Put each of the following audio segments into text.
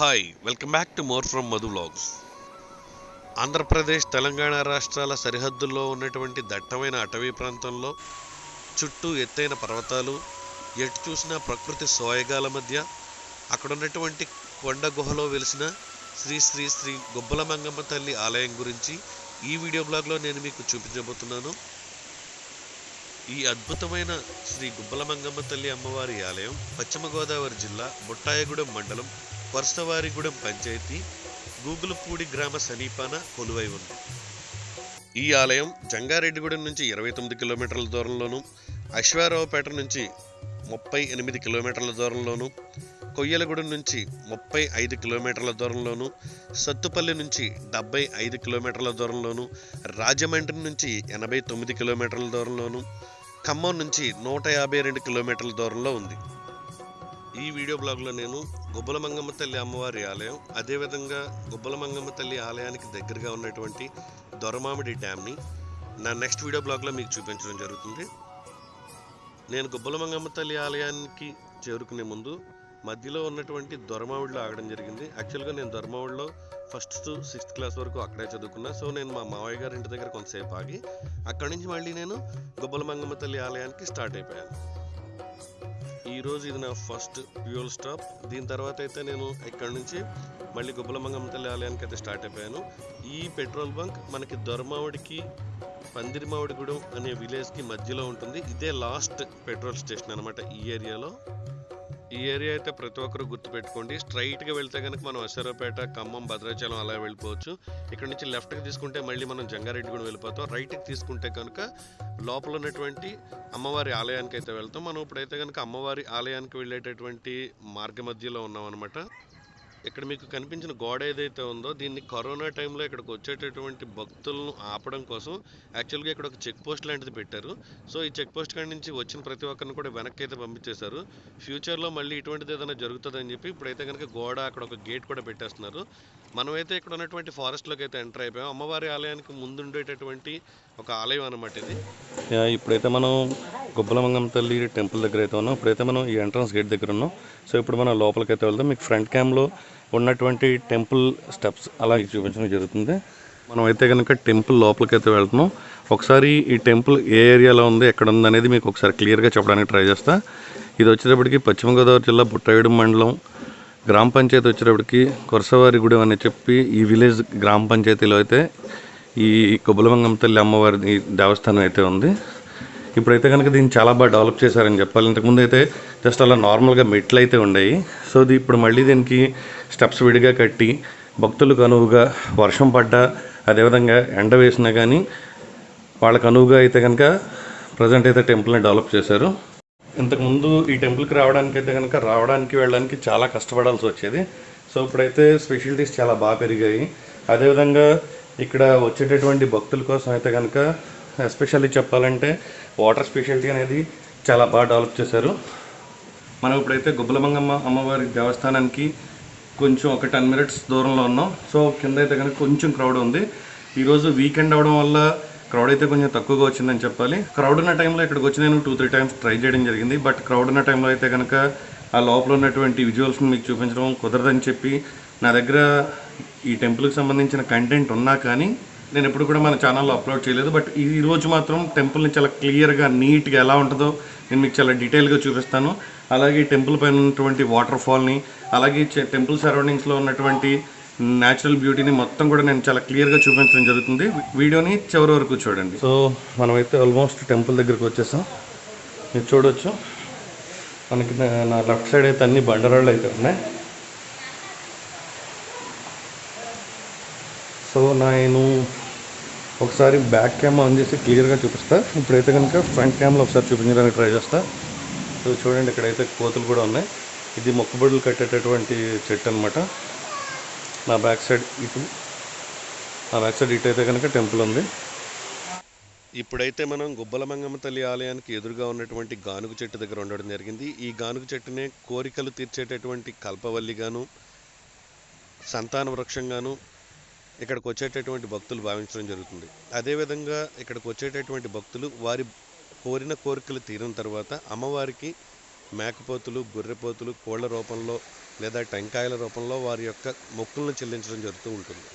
Hi welcome back to more from Madhu vlogs Andhra Pradesh Telangana రాష్ట్రాల సరిహద్దుల్లో ఉన్నటువంటి దట్టమైన అటవీ ప్రాంతంలో చుట్టూ ఎత్తైన పర్వతాలు ఎటు చూసినా ప్రకృతి సోయగాల మధ్య అక్కడ ఉన్నటువంటి కొండ గుహలో వెలిసిన శ్రీ శ్రీ శ్రీ గుబ్బల మంగమ్మ తల్లి ఆలయం గురించి ఈ వీడియో బ్లాగ్లో నేను మీకు చూపించబోతున్నాను. ఈ అద్భుతమైన శ్రీ గుబ్బల మంగమ్మ తల్లి అమ్మవారి ఆలయం పశ్చిమ గోదావరి జిల్లా బొట్టాయగూడెం మండలం వరుసవారిగూడెం పంచాయతీ గూగులపూడి గ్రామ సమీపాన కొలువై ఉంది. ఈ ఆలయం జంగారెడ్డిగూడెం నుంచి ఇరవై తొమ్మిది కిలోమీటర్ల దూరంలోను అశ్వారావుపేట నుంచి ముప్పై ఎనిమిది కిలోమీటర్ల దూరంలోను కొయ్యలగూడెం నుంచి ముప్పై ఐదు కిలోమీటర్ల దూరంలోను సత్తుపల్లి నుంచి డెబ్బై ఐదు కిలోమీటర్ల దూరంలోను రాజమండ్రి నుంచి ఎనభై తొమ్మిది కిలోమీటర్ల దూరంలోను ఖమ్మం నుంచి నూట యాభై రెండు కిలోమీటర్ల దూరంలో ఉంది. ఈ వీడియో బ్లాగ్లో నేను గుబ్బల మంగమ్మ తల్లి అమ్మవారి ఆలయం అదేవిధంగా గుబ్బల మంగమ్మ తల్లి ఆలయానికి దగ్గరగా ఉన్నటువంటి దొరమామిడి డ్యామ్ని నా నెక్స్ట్ వీడియో బ్లాగ్లో మీకు చూపించడం జరుగుతుంది. నేను గుబ్బల మంగమ్మ తల్లి ఆలయానికి చేరుకునే ముందు మధ్యలో ఉన్నటువంటి దొరమావిడిలో ఆగడం జరిగింది. యాక్చువల్గా నేను దొరమావిడిలో ఫస్ట్ టు సిక్స్త్ క్లాస్ వరకు అక్కడే చదువుకున్నా. సో నేను మా మావయ్య గారి ఇంటి దగ్గర కొంతసేపు ఆగి అక్కడి నుంచి మళ్ళీ నేను గుబ్బల మంగమ్మ తల్లి ఆలయానికి స్టార్ట్ అయిపోయాను. ఈ రోజు ఇది నా ఫస్ట్ ఫ్యూయల్ స్టాప్. దీని తర్వాత అయితే నేను ఇక్కడ నుంచి మళ్ళీ గుబ్బల మంగమ్మ తల్లి ఆలయానికి అయితే స్టార్ట్ అయిపోయాను. ఈ పెట్రోల్ బంక్ మనకి దొరమావిడికి పందిరిమావిడిగూడెం అనే విలేజ్కి మధ్యలో ఉంటుంది. ఇదే లాస్ట్ పెట్రోల్ స్టేషన్ అనమాట ఈ ఏరియాలో. ఈ ఏరియా అయితే ప్రతి ఒక్కరు గుర్తుపెట్టుకోండి. స్ట్రైట్గా వెళ్తే కనుక మనం అశ్వరపేట ఖమ్మం భద్రాచలం అలా వెళ్ళిపోవచ్చు. ఇక్కడ నుంచి లెఫ్ట్కి తీసుకుంటే మళ్ళీ మనం జంగారెడ్డి కూడా వెళ్ళిపోతాం. రైట్కి తీసుకుంటే కనుక లోపల ఉన్నటువంటి అమ్మవారి ఆలయానికి అయితే వెళ్తాం. మనం ఇప్పుడైతే కనుక అమ్మవారి ఆలయానికి వెళ్ళేటటువంటి మార్గ మధ్యలో ఉన్నాం అనమాట ఇక్కడ మీకు కనిపించిన గోడ ఏదైతే ఉందో దీన్ని కరోనా టైంలో ఇక్కడికి వచ్చేటటువంటి భక్తులను ఆపడం కోసం యాక్చువల్గా ఇక్కడ ఒక చెక్ పోస్ట్ లాంటిది పెట్టారు. సో ఈ చెక్ పోస్ట్ కాడి నుంచి వచ్చిన ప్రతి ఒక్కరిని కూడా వెనక్కి అయితే పంపించేశారు. ఫ్యూచర్లో మళ్ళీ ఇటువంటిది ఏదైనా జరుగుతుందని చెప్పి ఇప్పుడైతే కనుక గోడ అక్కడ ఒక గేట్ కూడా పెట్టేస్తున్నారు. మనమైతే ఇక్కడ ఉన్నటువంటి ఫారెస్ట్లోకి అయితే ఎంటర్ అయిపోయాం. అమ్మవారి ఆలయానికి ముందుండేటటువంటి ఒక ఆలయం అనమాట ఇది. ఇప్పుడైతే మనం గుబ్బలమంగం తల్లి టెంపుల్ దగ్గర అయితే ఉన్నాం. ఇప్పుడైతే మనం ఈ ఎంట్రన్స్ గేట్ దగ్గర ఉన్నాం. సో ఇప్పుడు మనం లోపలికి అయితే వెళ్దాం. మీకు ఫ్రంట్ క్యామ్లో ఉన్నటువంటి టెంపుల్ స్టెప్స్ అలా చూపించడం జరుగుతుంది. మనం అయితే కనుక టెంపుల్ లోపలికి అయితే వెళ్తున్నాం. ఒకసారి ఈ టెంపుల్ ఏ ఏరియాలో ఉంది ఎక్కడ ఉంది అనేది మీకు ఒకసారి క్లియర్గా చెప్పడానికి ట్రై చేస్తా. ఇది వచ్చేటప్పటికి పశ్చిమ గోదావరి జిల్లా బుట్టాయిడు మండలం. గ్రామ పంచాయతీ వచ్చేటప్పటికి కొరసవారిగూడెం అని చెప్పి ఈ విలేజ్ గ్రామ పంచాయతీలో అయితే ఈ కొబ్బలమంగం తల్లి అమ్మవారి దేవస్థానం అయితే ఉంది. ఇప్పుడైతే కనుక దీన్ని చాలా బాగా డెవలప్ చేశారని చెప్పాలి. ఇంతకుముందు అయితే జస్ట్ అలా నార్మల్గా మెట్లు అయితే ఉండేవి సో ఇది ఇప్పుడు మళ్ళీ దీనికి స్టెప్స్ విడిగా కట్టి భక్తులకు అనువుగా వర్షం పడ్డా అదేవిధంగా ఎండ వేసినా కానీ వాళ్ళకు అనువుగా అయితే కనుక ప్రజెంట్ అయితే టెంపుల్ని డెవలప్ చేశారు. ఇంతకుముందు ఈ టెంపుల్కి రావడానికి అయితే కనుక రావడానికి వెళ్ళడానికి చాలా కష్టపడాల్సి వచ్చేది. సో ఇప్పుడైతే స్పెషాలిటీస్ చాలా బాగా పెరిగాయి. అదేవిధంగా ఇక్కడ వచ్చేటటువంటి భక్తుల కోసం అయితే కనుక ఎస్పెషల్లీ చెప్పాలంటే వాటర్ స్పెషాలిటీ అనేది చాలా బాగా డెవలప్ చేశారు. మనం ఇప్పుడైతే గుబ్బలమంగమ్మ అమ్మవారి దేవస్థానానికి కొంచెం ఒక టెన్ మినిట్స్ దూరంలో ఉన్నాం. సో కింద అయితే కనుక కొంచెం క్రౌడ్ ఉంది. ఈరోజు వీకెండ్ అవడం వల్ల క్రౌడ్ అయితే కొంచెం తక్కువగా వచ్చిందని చెప్పాలి. క్రౌడ్ ఉన్న టైంలో ఇక్కడికి వచ్చి నేను టూ త్రీ టైమ్స్ ట్రై చేయడం జరిగింది. బట్ క్రౌడ్ ఉన్న టైంలో అయితే కనుక ఆ లోపల ఉన్నటువంటి విజువల్స్ని మీకు చూపించడం కుదరదని చెప్పి నా దగ్గర ఈ టెంపుల్కి సంబంధించిన కంటెంట్ ఉన్నా కానీ నేను ఎప్పుడు కూడా మన ఛానల్లో అప్లోడ్ చేయలేదు బట్ ఈ రోజు మాత్రం టెంపుల్ని చాలా క్లియర్గా నీట్గా ఎలా ఉంటుందో నేను మీకు చాలా డీటెయిల్గా చూపిస్తాను. అలాగే టెంపుల్ పైన ఉన్నటువంటి వాటర్ ఫాల్ని అలాగే టెంపుల్ సరౌండింగ్స్లో ఉన్నటువంటి న్యాచురల్ బ్యూటీని మొత్తం కూడా నేను చాలా క్లియర్గా చూపించడం జరుగుతుంది. వీడియోని చివరి వరకు చూడండి. సో మనమైతే ఆల్మోస్ట్ టెంపుల్ దగ్గరికి వచ్చేసాం. మీరు చూడొచ్చు. మనకి నా- నా లెఫ్ట్ సైడ్ అయితే అన్ని బండరాళ్ళు అయితే ఉన్నాయి. సో నేను ఒకసారి బ్యాక్ క్యామ్ ఆన్ చేసి క్లియర్గా చూపిస్తా. ఇప్పుడైతే కనుక ఫ్రంట్ కెమెరా ఒకసారి చూపించడానికి ట్రై చేస్తా. సో చూడండి ఇక్కడైతే కోతులు కూడా ఉన్నాయి. ఇది మొక్కుబడులు కట్టేటటువంటి చెట్టు అనమాట నా బ్యాక్ సైడ్ ఇటు నా బ్యాక్ సైడ్ ఇటు అయితే కనుక టెంపుల్ ఉంది. ఇప్పుడైతే మనం గుబ్బలమంగమ్మ తల్లి ఆలయానికి ఎదురుగా ఉన్నటువంటి గానుగు చెట్టు దగ్గర ఉండడం జరిగింది. ఈ గానుగు చెట్టునే కోరికలు తీర్చేటటువంటి కల్పవల్లిగాను సంతాన వృక్షంగాను ఇక్కడికి వచ్చేటటువంటి భక్తులు భావించడం జరుగుతుంది. అదేవిధంగా ఇక్కడికి వచ్చేటటువంటి భక్తులు వారి కోరిన కోరికలు తీరిన తర్వాత అమ్మవారికి మేకపోతులు గొర్రెపోతులు కోళ్ళ రూపంలో లేదా టెంకాయల రూపంలో వారి యొక్క మొక్కులను చెల్లించడం జరుగుతూ ఉంటుంది.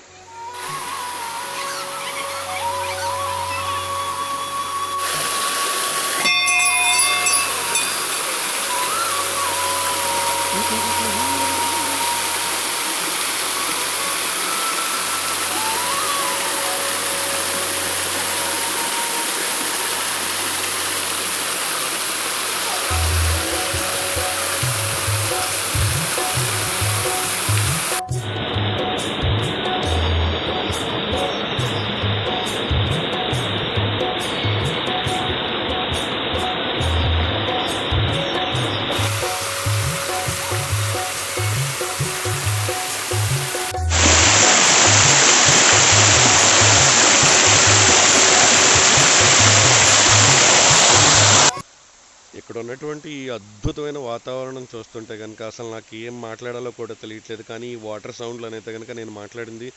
ఇక్కడ ఉన్నటువంటి ఈ అద్భుతమైన వాతావరణం చూస్తుంటే కనుక అసలు నాకు ఏం మాట్లాడాలో కూడా తెలియట్లేదు. కానీ ఈ వాటర్ సౌండ్లు అనేది కనుక నేను మాట్లాడింది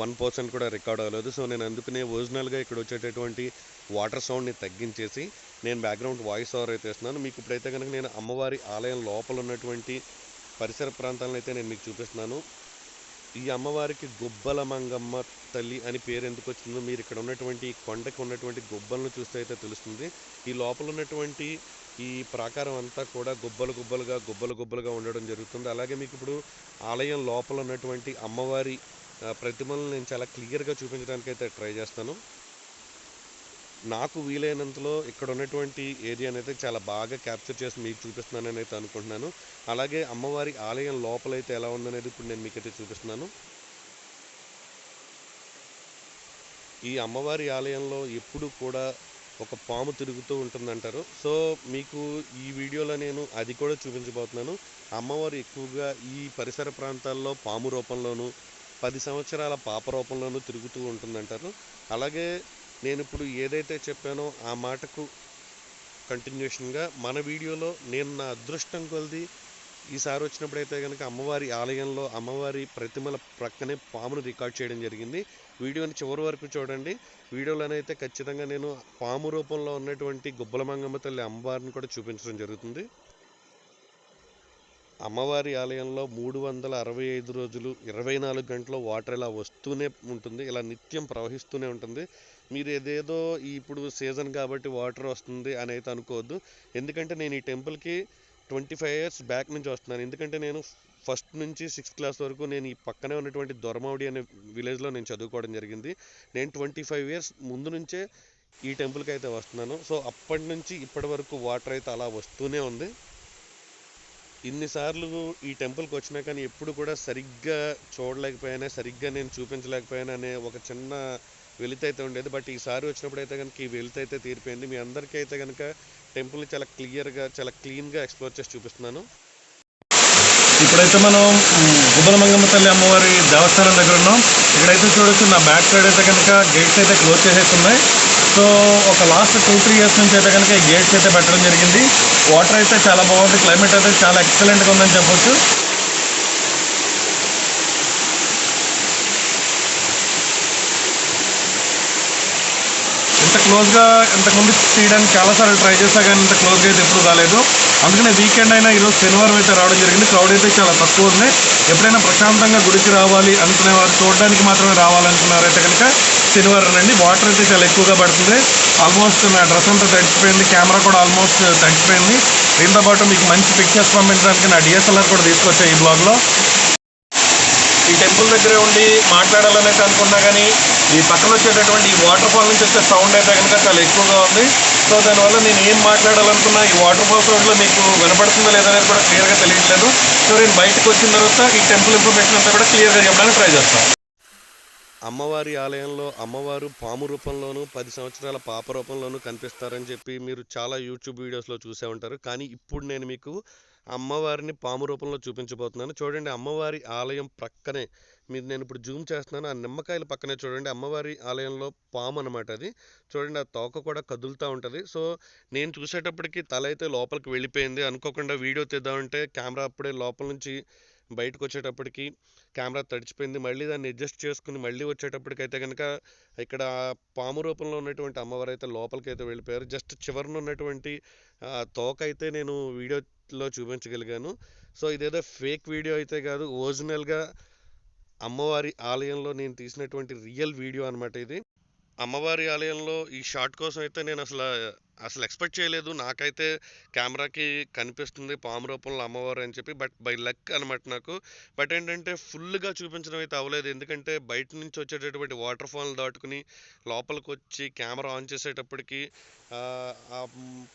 వన్ పర్సెంట్ కూడా రికార్డ్ అవ్వలేదు. సో నేను అందుకనే ఒరిజినల్గా ఇక్కడ వచ్చేటటువంటి వాటర్ సౌండ్ని తగ్గించేసి నేను బ్యాక్గ్రౌండ్ వాయిస్ ఓవర్ అయితే ఇస్తున్నాను మీకు ఇప్పుడైతే కనుక నేను అమ్మవారి ఆలయం లోపల ఉన్నటువంటి పరిసర ప్రాంతాలను అయితే నేను మీకు చూపిస్తున్నాను. ఈ అమ్మవారికి గుబ్బల మంగమ్మ తల్లి అని పేరు ఎందుకు వచ్చిందో మీరు ఇక్కడ ఉన్నటువంటి కొండకు కొండకి ఉన్నటువంటి గుబ్బలను చూస్తే అయితే తెలుస్తుంది. ఈ లోపల ఉన్నటువంటి ఈ ప్రాకారం అంతా కూడా గుబ్బలు గుబ్బలుగా గుబ్బలు గుబ్బలుగా ఉండడం జరుగుతుంది. అలాగే మీకు ఇప్పుడు ఆలయం లోపల ఉన్నటువంటి అమ్మవారి ప్రతిమలను నేను చాలా క్లియర్గా చూపించడానికి అయితే ట్రై చేస్తాను. నాకు వీలైనంతలో ఇక్కడ ఉన్నటువంటి ఏరియాని అయితే చాలా బాగా క్యాప్చర్ చేసి మీకు చూపిస్తున్నానని అయితే అనుకుంటున్నాను. అలాగే అమ్మవారి ఆలయం లోపలైతే ఎలా ఉందనేది ఇప్పుడు నేను మీకైతే చూపిస్తున్నాను. ఈ అమ్మవారి ఆలయంలో ఎప్పుడు కూడా ఒక పాము తిరుగుతూ ఉంటుందంటారు. సో మీకు ఈ వీడియోలో నేను అది కూడా చూపించబోతున్నాను. అమ్మవారు ఎక్కువగా ఈ పరిసర ప్రాంతాల్లో పాము రూపంలోను పది సంవత్సరాల పాప రూపంలోనూ తిరుగుతూ ఉంటుందంటారు. అలాగే నేను ఇప్పుడు ఏదైతే చెప్పానో ఆ మాటకు కంటిన్యూషన్గా మన వీడియోలో నేను నా అదృష్టం కొలిది ఈసారి వచ్చినప్పుడైతే కనుక అమ్మవారి ఆలయంలో అమ్మవారి ప్రతిమల ప్రక్కనే పామును రికార్డ్ చేయడం జరిగింది. వీడియోని చివరి వరకు చూడండి. వీడియోలోనైతే ఖచ్చితంగా నేను పాము రూపంలో ఉన్నటువంటి గుబ్బల మంగమ్మ తల్లి అమ్మవారిని కూడా చూపించడం జరుగుతుంది. అమ్మవారి ఆలయంలో మూడు వందల అరవై ఐదు రోజులు ఇరవై నాలుగు గంటలు వాటర్ ఇలా వస్తూనే ఉంటుంది ఇలా నిత్యం ప్రవహిస్తూనే ఉంటుంది. మీరు ఏదేదో ఇప్పుడు సీజన్ కాబట్టి వాటర్ వస్తుంది అని అయితే అనుకోవద్దు. ఎందుకంటే నేను ఈ టెంపుల్కి ట్వంటీ ఫైవ్ ఇయర్స్ బ్యాక్ నుంచి వస్తున్నాను. ఎందుకంటే నేను ఫస్ట్ నుంచి సిక్స్త్ క్లాస్ వరకు నేను ఈ పక్కనే ఉన్నటువంటి దొరమౌడి అనే విలేజ్లో నేను చదువుకోవడం జరిగింది. నేను ట్వంటీ ఫైవ్ ఇయర్స్ ముందు నుంచే ఈ టెంపుల్కి అయితే వస్తున్నాను. సో అప్పటి నుంచి ఇప్పటి వరకు వాటర్ అయితే అలా వస్తూనే ఉంది. ఇన్నిసార్లు ఈ టెంపుల్కి వచ్చినా కానీ ఎప్పుడు కూడా సరిగ్గా చూడలేకపోయానే సరిగ్గా నేను చూపించలేకపోయాను అనే ఒక చిన్న వెలితి అయితే ఉండేది. బట్ ఈసారి వచ్చినప్పుడు అయితే కనుక ఈ వెలితి అయితే తీరిపోయింది. మీ అందరికీ అయితే కనుక టెంపుల్ చాలా క్లియర్గా చాలా క్లీన్గా ఎక్స్ప్లోర్ చేసి చూపిస్తున్నాను. ఇప్పుడైతే మనం గుబ్బలమంగమ్మ మంగమ్మ తల్లి అమ్మవారి దేవస్థానం దగ్గర ఉన్నాం. ఇక్కడైతే చూడొచ్చు నా బ్యాక్ సైడ్ అయితే కనుక గేట్స్ అయితే క్లోజ్ చేసేస్తున్నాయి ఉన్నాయి. సో ఒక లాస్ట్ టూ త్రీ ఇయర్స్ నుంచి అయితే కనుక ఈ గేట్స్ అయితే పెట్టడం జరిగింది. వాటర్ అయితే చాలా బాగుంది. క్లైమేట్ అయితే చాలా ఎక్సలెంట్గా ఉందని చెప్పొచ్చు. ఇంత క్లోజ్గా ఇంతకుముందు తీయడానికి చాలాసార్లు ట్రై చేశా కానీ ఇంత క్లోజ్గా అయితే ఎప్పుడు రాలేదు. అందుకనే వీకెండ్ అయినా ఈరోజు శనివారం అయితే రావడం జరిగింది. క్రౌడ్ అయితే చాలా తక్కువ ఉంది. ఎప్పుడైనా ప్రశాంతంగా గుడికి రావాలి అనుకునే వారు చూడడానికి మాత్రమే రావాలనుకున్నారైతే కనుక శనివారం రండి. వాటర్ అయితే చాలా ఎక్కువగా పడుతుంది. ఆల్మోస్ట్ నా డ్రెస్ అంతా తడిచిపోయింది. కెమెరా కూడా ఆల్మోస్ట్ తడిచిపోయింది. దీంతో పాటు మీకు మంచి పిక్చర్స్ పంపించడానికి నా డిఎస్ఎల్ఆర్ కూడా తీసుకొచ్చాయి ఈ బ్లాగ్లో ఈ టెంపుల్ దగ్గరే ఉండి మాట్లాడాలనేసి అనుకున్నా కానీ ఈ పక్కన వచ్చేటటువంటి ఈ వాటర్ ఫాల్ నుంచి వచ్చే సౌండ్ అయితే కనుక చాలా ఎక్కువగా ఉంది. సో దానివల్ల నేను ఏం మాట్లాడాలనుకున్నా ఈ వాటర్ ఫాల్ సౌండ్లో మీకు వినపడుతుందో లేదనేది కూడా క్లియర్గా తెలియట్లేదు. సో నేను బయటకు వచ్చిన తర్వాత ఈ టెంపుల్ ఇన్ఫర్మేషన్ అంతా కూడా క్లియర్గా చెప్పడానికి ట్రై చేస్తాను అమ్మవారి ఆలయంలో అమ్మవారు పాము రూపంలోను పది సంవత్సరాల పాప రూపంలోనూ కనిపిస్తారని చెప్పి మీరు చాలా యూట్యూబ్ వీడియోస్లో చూసే ఉంటారు. కానీ ఇప్పుడు నేను మీకు అమ్మవారిని పాము రూపంలో చూపించబోతున్నాను. చూడండి అమ్మవారి ఆలయం ప్రక్కనే మీరు నేను ఇప్పుడు జూమ్ చేస్తున్నాను. ఆ నిమ్మకాయల పక్కనే చూడండి. అమ్మవారి ఆలయంలో పాము అనమాట అది. చూడండి ఆ తోక కూడా కదులుతూ ఉంటుంది. సో నేను చూసేటప్పటికి తల అయితే లోపలికి వెళ్ళిపోయింది. అనుకోకుండా వీడియో తీద్దామంటే కెమెరా అప్పుడే లోపల నుంచి బయటకు వచ్చేటప్పటికి కెమెరా తడిచిపోయింది. మళ్ళీ దాన్ని అడ్జస్ట్ చేసుకుని మళ్ళీ వచ్చేటప్పటికైతే కనుక ఇక్కడ ఆ పాము రూపంలో ఉన్నటువంటి అమ్మవారు అయితే లోపలికి అయితే వెళ్ళిపోయారు. జస్ట్ చివరిన ఉన్నటువంటి ఆ, తోక అయితే నేను వీడియోలో చూపించగలిగాను. సో ఇదేదో ఫేక్ వీడియో అయితే కాదు. ఒరిజినల్గా అమ్మవారి ఆలయంలో నేను తీసినటువంటి రియల్ వీడియో అనమాట ఇది. అమ్మవారి ఆలయంలో ఈ షాట్ కోసం అయితే నేను అసలు అసలు ఎక్స్పెక్ట్ చేయలేదు. నాకైతే కెమెరాకి కనిపిస్తుంది పాము రూపంలో అమ్మవారు అని చెప్పి. బట్ బై లక్ అనమాట నాకు. బట్ ఏంటంటే ఫుల్గా చూపించడం అయితే అవ్వలేదు. ఎందుకంటే బయట నుంచి వచ్చేటటువంటి వాటర్ ఫాల్ దాటుకుని లోపలికి వచ్చి కెమెరా ఆన్ చేసేటప్పటికి ఆ,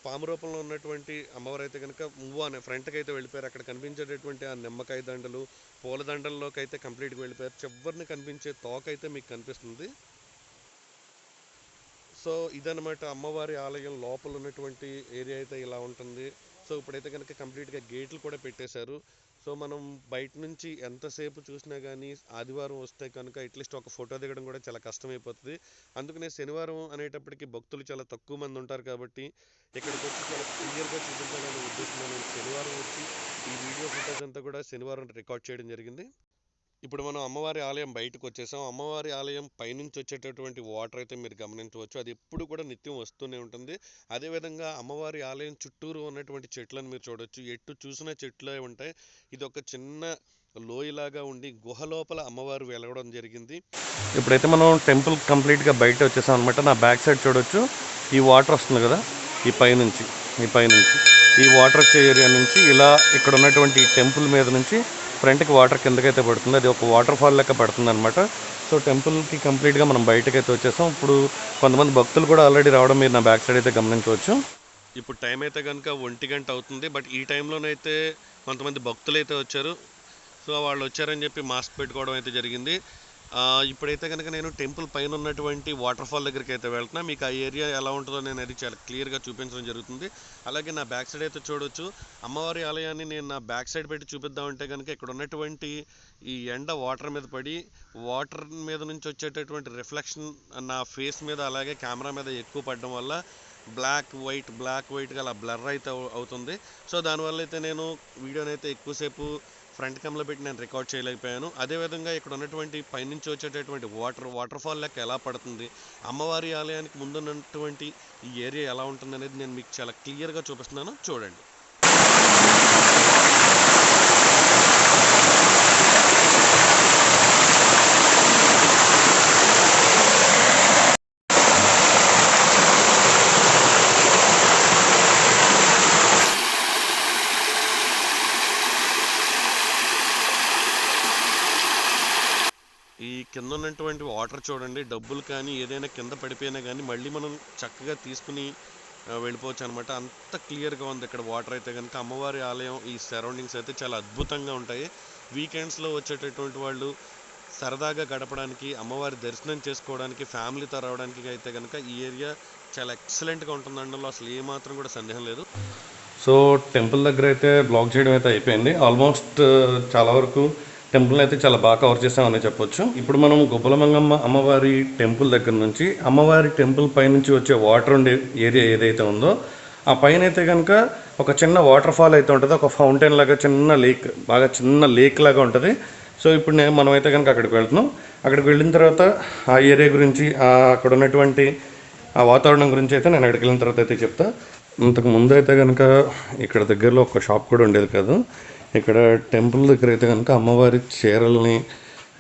పాము రూపంలో ఉన్నటువంటి అమ్మవారు అయితే కనుక మూవ్ అనే ఫ్రంట్కి అయితే వెళ్ళిపోయారు. అక్కడ కనిపించేటటువంటి ఆ నిమ్మకాయ దండలు పూల దండల్లోకి అయితే కంప్లీట్గా వెళ్ళిపోయారు. చివరిని కనిపించే తోక అయితే మీకు కనిపిస్తుంది. సో ఇదనమాట అమ్మవారి ఆలయం లోపల ఉన్నటువంటి ఏరియా అయితే ఇలా ఉంటుంది. సో ఇప్పుడైతే కనుక కంప్లీట్గా గేట్లు కూడా పెట్టేశారు. సో మనం బయట నుంచి ఎంతసేపు చూసినా కానీ ఆదివారం వస్తే కనుక అట్లీస్ట్ ఒక ఫోటో దిగడం కూడా చాలా కష్టమైపోతుంది. అందుకనే శనివారం అనేటప్పటికి భక్తులు చాలా తక్కువ మంది ఉంటారు కాబట్టి ఇక్కడికి వచ్చి చాలా క్లియర్గా చూపించాలనే ఉద్దేశంలో నేను శనివారం వచ్చి ఈ వీడియో ఫోటోస్ అంతా కూడా శనివారం రికార్డ్ చేయడం జరిగింది. ఇప్పుడు మనం అమ్మవారి ఆలయం బయటకు వచ్చేసాం అమ్మవారి ఆలయం పైనుంచి వచ్చేటటువంటి వాటర్ అయితే మీరు గమనించవచ్చు. అది ఎప్పుడు కూడా నిత్యం వస్తూనే ఉంటుంది. అదేవిధంగా అమ్మవారి ఆలయం చుట్టూరు ఉన్నటువంటి చెట్లను మీరు చూడొచ్చు. ఎటు చూసిన చెట్లే ఉంటాయి. ఇది ఒక చిన్న లోయలాగా ఉండి గుహ లోపల అమ్మవారు వెలగడం జరిగింది. ఇప్పుడైతే మనం టెంపుల్ కంప్లీట్గా బయట వచ్చేసాం అనమాట నా బ్యాక్ సైడ్ చూడొచ్చు. ఈ వాటర్ వస్తుంది కదా? ఈ పైనుంచి ఈ పైనుంచి. ఈ వాటర్ వచ్చే ఏరియా నుంచి ఇలా ఇక్కడ ఉన్నటువంటి టెంపుల్ మీద నుంచి ఫ్రంట్కి వాటర్ కిందకైతే పడుతుంది. అది ఒక వాటర్ ఫాల్ లెక్క పడుతుంది అనమాట సో టెంపుల్కి కంప్లీట్గా మనం బయటకైతే వచ్చేసాం. ఇప్పుడు కొంతమంది భక్తులు కూడా ఆల్రెడీ రావడం మీరు నా బ్యాక్ సైడ్ అయితే గమనించవచ్చు. ఇప్పుడు టైం అయితే కనుక ఒంటి గంట అవుతుంది. బట్ ఈ టైంలోనైతే కొంతమంది భక్తులు అయితే వచ్చారు. సో వాళ్ళు వచ్చారని చెప్పి మాస్క్ పెట్టుకోవడం అయితే జరిగింది. ఇప్పుడైతే కనుక నేను టెంపుల్ పైన ఉన్నటువంటి వాటర్ ఫాల్ దగ్గరికి అయితే వెళ్తున్నా. మీకు ఆ ఏరియా ఎలా ఉంటుందో నేను అది చాలా క్లియర్గా చూపించడం జరుగుతుంది. అలాగే నా బ్యాక్ సైడ్ అయితే చూడొచ్చు. అమ్మవారి ఆలయాన్ని నేను నా బ్యాక్ సైడ్ పెట్టి చూపిద్దామంటే కనుక ఇక్కడ ఉన్నటువంటి ఈ ఎండ వాటర్ మీద పడి వాటర్ మీద నుంచి వచ్చేటటువంటి రిఫ్లెక్షన్ నా ఫేస్ మీద అలాగే కెమెరా మీద ఎక్కువ పడడం వల్ల బ్లాక్ వైట్ బ్లాక్ వైట్గా అలా బ్లర్ అయితే అవుతుంది. సో దానివల్ల అయితే నేను వీడియోని అయితే ఎక్కువసేపు ఫ్రంట్ కెమెరా పెట్టి నేను రికార్డ్ చేయలేకపోయాను. అదేవిధంగా ఇక్కడ ఉన్నటువంటి పైనుంచి వచ్చేటటువంటి వాటర్ వాటర్ ఫాల్ లెక్క ఎలా పడుతుంది అమ్మవారి ఆలయానికి ముందున్నటువంటి ఈ ఏరియా ఎలా ఉంటుంది అనేది నేను మీకు చాలా క్లియర్గా చూపిస్తున్నాను. చూడండి ఈ కింద ఉన్నటువంటి వాటర్ చూడండి డబ్బులు కానీ ఏదైనా కింద పడిపోయినా కానీ మళ్ళీ మనం చక్కగా తీసుకుని వెళ్ళిపోవచ్చు అనమాట అంత క్లియర్గా ఉంది ఇక్కడ వాటర్ అయితే కనుక అమ్మవారి ఆలయం ఈ సరౌండింగ్స్ అయితే చాలా అద్భుతంగా ఉంటాయి. వీకెండ్స్లో వచ్చేటటువంటి వాళ్ళు సరదాగా గడపడానికి అమ్మవారి దర్శనం చేసుకోవడానికి ఫ్యామిలీతో రావడానికి అయితే కనుక ఈ ఏరియా చాలా ఎక్సలెంట్గా ఉంటుంది. అందులో అసలు ఏమాత్రం కూడా సందేహం లేదు. సో టెంపుల్ దగ్గర అయితే బ్లాక్ చేయడం అయితే అయిపోయింది. ఆల్మోస్ట్ చాలా వరకు టెంపుల్ అయితే చాలా బాగా కవర్ చేసామని చెప్పొచ్చు. ఇప్పుడు మనం గొప్పలమంగమ్మ అమ్మవారి టెంపుల్ దగ్గర నుంచి అమ్మవారి టెంపుల్ పైనుంచి వచ్చే వాటర్ ఉండే ఏరియా ఏదైతే ఉందో ఆ పైన అయితే కనుక ఒక చిన్న వాటర్ ఫాల్ అయితే ఉంటుంది. ఒక ఫౌంటైన్ లాగా చిన్న లేక్ బాగా చిన్న లేక్ లాగా ఉంటుంది. సో ఇప్పుడు నేను మనం అయితే కనుక అక్కడికి వెళ్తున్నాం. అక్కడికి వెళ్ళిన తర్వాత ఆ ఏరియా గురించి అక్కడ ఉన్నటువంటి ఆ వాతావరణం గురించి అయితే నేను అక్కడికి వెళ్ళిన తర్వాత అయితే చెప్తా. ఇంతకు ముందు అయితే కనుక ఇక్కడ దగ్గరలో ఒక షాప్ కూడా ఉండేది కాదు. ఇక్కడ టెంపుల్ దగ్గర అయితే కనుక అమ్మవారి చీరల్ని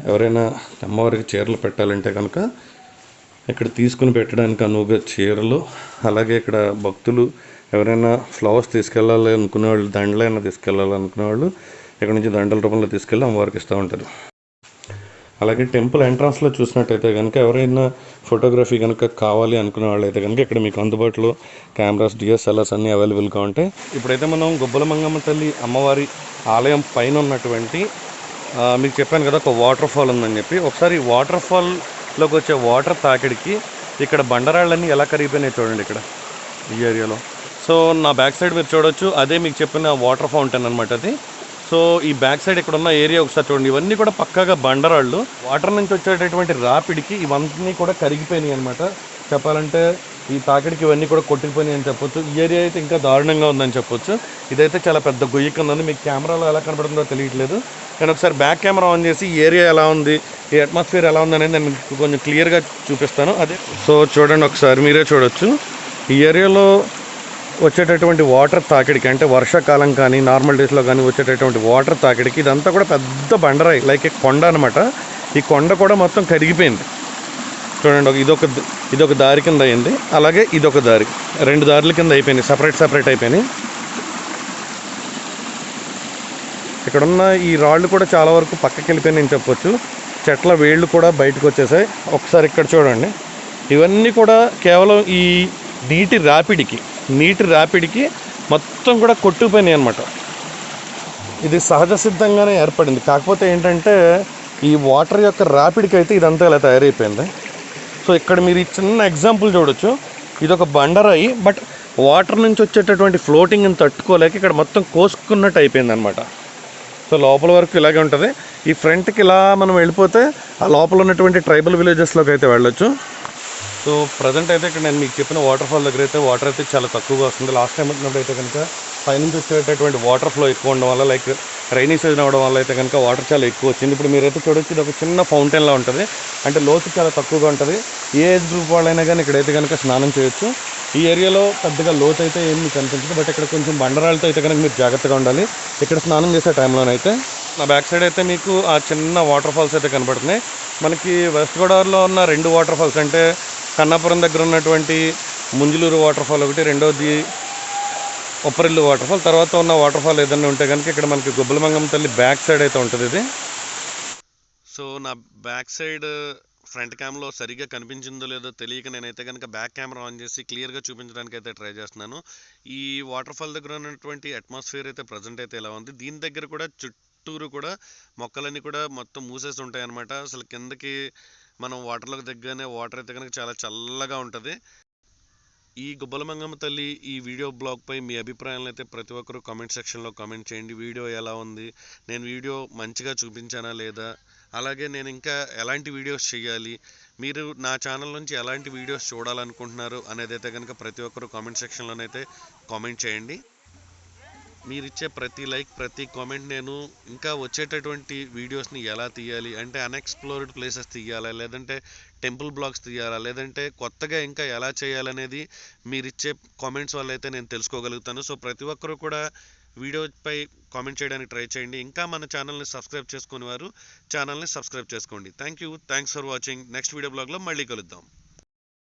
ఎవరైనా అమ్మవారికి చీరలు పెట్టాలంటే కనుక ఇక్కడ తీసుకుని పెట్టడానికి అనువుగా చీరలు అలాగే ఇక్కడ భక్తులు ఎవరైనా ఫ్లవర్స్ తీసుకెళ్ళాలి అనుకునే వాళ్ళు దండలైనా తీసుకెళ్ళాలి అనుకునే వాళ్ళు ఇక్కడ నుంచి దండల రూపంలో తీసుకెళ్ళి అమ్మవారికి ఇస్తూ ఉంటారు. అలాగే టెంపుల్ ఎంట్రన్స్లో చూసినట్టయితే కనుక ఎవరైనా ఫోటోగ్రఫీ కనుక కావాలి అనుకునే వాళ్ళైతే కనుక ఇక్కడ మీకు అందుబాటులో కెమెరాస్ డిఎస్ఎల్ఆర్స్ అన్నీ అవైలబుల్గా ఉంటాయి. ఇప్పుడైతే మనం గుబ్బల మంగమ్మ తల్లి అమ్మవారి ఆలయం పైన ఉన్నటువంటి మీకు చెప్పాను కదా ఒక వాటర్ ఫాల్ ఉందని చెప్పి. ఒకసారి వాటర్ ఫాల్లోకి వచ్చే వాటర్ తాకిడికి ఇక్కడ బండరాళ్ళన్నీ ఎలా కరిగిపోయినాయి చూడండి ఇక్కడ ఈ ఏరియాలో. సో నా బ్యాక్ సైడ్ మీరు చూడొచ్చు. అదే మీకు చెప్పిన వాటర్ ఫౌంటైన్ అనమాట అది. సో ఈ బ్యాక్ సైడ్ ఇక్కడ ఉన్న ఏరియా ఒకసారి చూడండి. ఇవన్నీ కూడా పక్కాగా బండరాళ్ళు. వాటర్ నుంచి వచ్చేటటువంటి రాపిడికి ఇవన్నీ కూడా కరిగిపోయినాయి అనమాట చెప్పాలంటే ఈ తాకిడికి ఇవన్నీ కూడా కొట్టుకుపోయినాయి అని చెప్పొచ్చు. ఈ ఏరియా అయితే ఇంకా దారుణంగా ఉందని చెప్పొచ్చు. ఇదైతే చాలా పెద్ద గొయ్యి కింద ఉంది మీకు కెమెరాలో ఎలా కనబడుతుందో తెలియట్లేదు. కానీ ఒకసారి బ్యాక్ కెమెరా ఆన్ చేసి ఈ ఏరియా ఎలా ఉంది ఈ అట్మాస్ఫియర్ ఎలా ఉంది అనేది నేను మీకు కొంచెం క్లియర్గా చూపిస్తాను. అదే సో చూడండి ఒకసారి మీరే చూడొచ్చు. ఈ ఏరియాలో వచ్చేటటువంటి వాటర్ తాకిడికి అంటే వర్షాకాలం కానీ నార్మల్ డేస్లో కానీ వచ్చేటటువంటి వాటర్ తాకిడికి ఇదంతా కూడా పెద్ద బండరాయి లైక్ కొండ అనమాట ఈ కొండ కూడా మొత్తం కరిగిపోయింది. చూడండి ఒక ఇదొక ఇదొక దారి కింద అయింది. అలాగే ఇదొక దారి రెండు దారుల కింద అయిపోయినాయి సపరేట్ సపరేట్ అయిపోయినాయి. ఇక్కడ ఉన్న ఈ రాళ్ళు కూడా చాలా వరకు పక్కకి వెళ్ళిపోయినాయి అని చెప్పొచ్చు. చెట్ల వేళ్ళు కూడా బయటకు వచ్చేసాయి. ఒకసారి ఇక్కడ చూడండి. ఇవన్నీ కూడా కేవలం ఈ నీటి రాపిడికి నీటి ర్యాపిడ్కి మొత్తం కూడా కొట్టుకుపోయినాయి అనమాట ఇది సహజ సిద్ధంగానే ఏర్పడింది. కాకపోతే ఏంటంటే ఈ వాటర్ యొక్క ర్యాపిడ్కి అయితే ఇదంతా ఇలా తయారైపోయింది. సో ఇక్కడ మీరు ఈ చిన్న ఎగ్జాంపుల్ చూడొచ్చు. ఇది ఒక బండరాయి బట్ వాటర్ నుంచి వచ్చేటటువంటి ఫ్లోటింగ్ని తట్టుకోలేక ఇక్కడ మొత్తం కోసుకున్నట్టు అయిపోయింది అనమాట సో లోపల వరకు ఇలాగే ఉంటుంది. ఈ ఫ్రంట్కి ఇలా మనం వెళ్ళిపోతే ఆ లోపల ఉన్నటువంటి ట్రైబల్ విలేజెస్లోకి అయితే వెళ్ళొచ్చు. సో ప్రజెంట్ అయితే ఇక్కడ నేను మీకు చెప్పిన వాటర్ ఫాల్ దగ్గర అయితే వాటర్ అయితే చాలా తక్కువగా వస్తుంది. లాస్ట్ టైం వచ్చినప్పుడు అయితే కనుక పైనుంచి వచ్చేటటువంటి వాటర్ ఫ్లో ఎక్కువ ఉండడం వల్ల లైక్ రైనీ సీజన్ అవడం వల్ల అయితే కనుక వాటర్ చాలా ఎక్కువ వచ్చింది. ఇప్పుడు మీరైతే చూడొచ్చు ఇది ఒక చిన్న ఫౌంటైన్లా ఉంటుంది. అంటే లోతు చాలా తక్కువగా ఉంటుంది. ఏ ఏజ్ గ్రూప్ వాళ్ళైనా కానీ ఇక్కడైతే కనుక స్నానం చేయొచ్చు. ఈ ఏరియాలో పెద్దగా లోతు అయితే ఏం మీకు కనిపించదు. బట్ ఇక్కడ కొంచెం బండరాళ్ళతో అయితే కనుక మీరు జాగ్రత్తగా ఉండాలి. ఇక్కడ స్నానం చేసే టైంలోనైతే నా బ్యాక్ సైడ్ అయితే మీకు ఆ చిన్న వాటర్ ఫాల్స్ అయితే కనబడుతున్నాయి మనకి వెస్ట్ గోదావరిలో ఉన్న రెండు వాటర్ ఫాల్స్ అంటే కన్నాపురం దగ్గర ఉన్నటువంటి ముంజులూరు వాటర్ ఫాల్ ఒకటి రెండవది ఉప్పరిల్లు వాటర్ఫాల్ తర్వాత ఉన్న వాటర్ ఫాల్ ఏదైనా ఉంటే కనుక ఇక్కడ మనకి గుబ్బలమంగం తల్లి బ్యాక్ సైడ్ అయితే ఉంటుంది ఇది. సో నా బ్యాక్ సైడ్ ఫ్రంట్ క్యామ్లో సరిగ్గా కనిపించిందో లేదో తెలియక నేనైతే కనుక బ్యాక్ కెమెరా ఆన్ చేసి క్లియర్గా చూపించడానికి అయితే ట్రై చేస్తున్నాను. ఈ వాటర్ ఫాల్ దగ్గర ఉన్నటువంటి అట్మాస్ఫియర్ అయితే ప్రజెంట్ అయితే ఎలా ఉంది? దీని దగ్గర కూడా చుట్టూరు కూడా మొక్కలన్నీ కూడా మొత్తం మూసేసి ఉంటాయనమాట అసలు కిందకి మనం వాటర్లోకి దిగ్గానే వాటర్ అయితే కనుక చాలా చల్లగా ఉంటుంది. ఈ గుబ్బలమంగమ్మ తల్లి ఈ వీడియో బ్లాగ్పై మీ అభిప్రాయాలను అయితే ప్రతి ఒక్కరూ కామెంట్ సెక్షన్లో కామెంట్ చేయండి. వీడియో ఎలా ఉంది? నేను వీడియో మంచిగా చూపించానా లేదా? అలాగే నేను ఇంకా ఎలాంటి వీడియోస్ చేయాలి మీరు నా ఛానల్ నుంచి ఎలాంటి వీడియోస్ చూడాలనుకుంటున్నారు? అనేది అయితే కనుక ప్రతి ఒక్కరూ కామెంట్ సెక్షన్లోనైతే కామెంట్ చేయండి. మీరిచ్చే ప్రతి లైక్ ప్రతి కామెంట్ నేను ఇంకా వచ్చేటటువంటి వీడియోస్ని ఎలా తీయాలి? అంటే అన్ఎక్స్ప్లోర్డ్ ప్లేసెస్ తీయాలా? లేదంటే టెంపుల్ బ్లాగ్స్ తీయాలా? లేదంటే కొత్తగా ఇంకా ఎలా చేయాలనేది మీరిచ్చే కామెంట్స్ వల్ల అయితే నేను తెలుసుకోగలుగుతాను. సో ప్రతి ఒక్కరూ కూడా వీడియోపై కామెంట్ చేయడానికి ట్రై చేయండి. ఇంకా మన ఛానల్ని సబ్స్క్రైబ్ చేసుకుని వారు ఛానల్ని సబ్స్క్రైబ్ చేసుకోండి. Thank you thanks for watching next video బ్లాగ్లో మళ్ళీ కలుద్దాం.